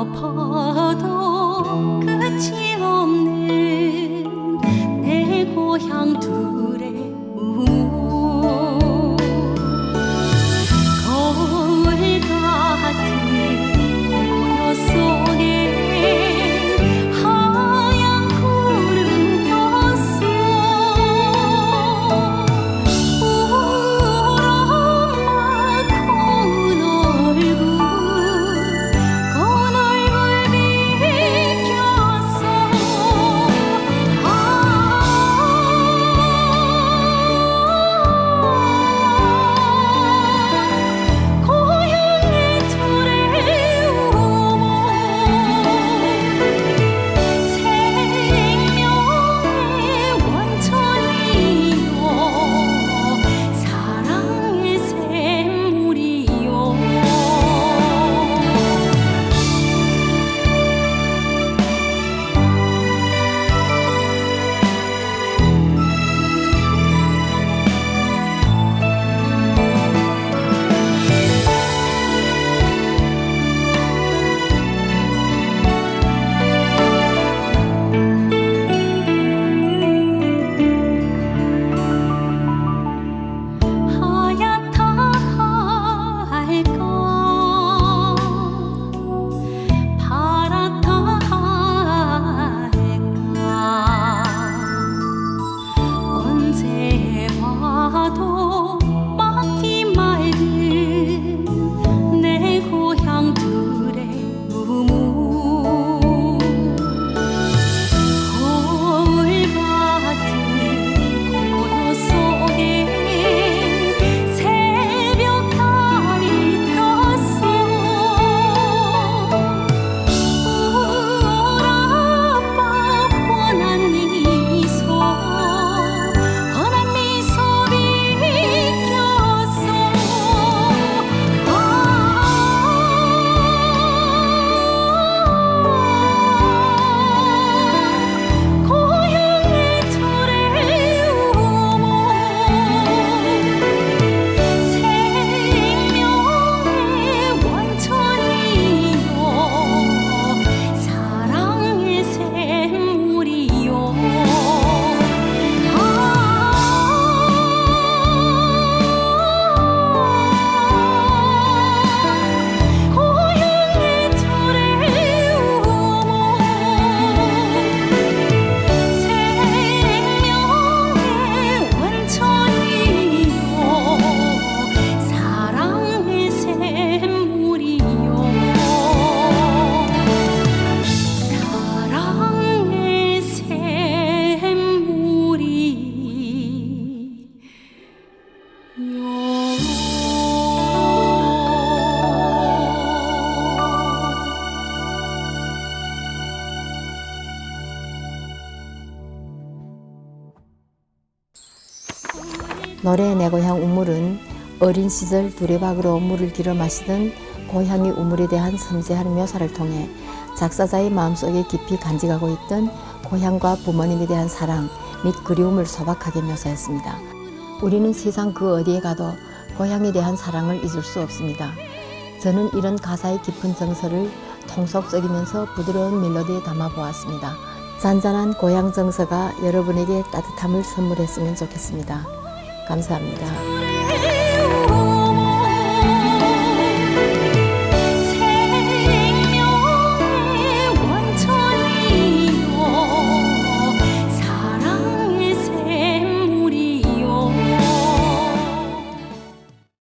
덮어도 끝이 없는 내 고향 둘에 노래 내 고향 우물은 어린 시절 두레박으로 물을 길어 마시던 고향의 우물에 대한 섬세한 묘사를 통해 작사자의 마음속에 깊이 간직하고 있던 고향과 부모님에 대한 사랑 및 그리움을 소박하게 묘사했습니다. 우리는 세상 그 어디에 가도 고향에 대한 사랑을 잊을 수 없습니다. 저는 이런 가사의 깊은 정서를 통속적이면서 부드러운 멜로디에 담아 보았습니다. 잔잔한 고향 정서가 여러분에게 따뜻함을 선물했으면 좋겠습니다. 감사합니다.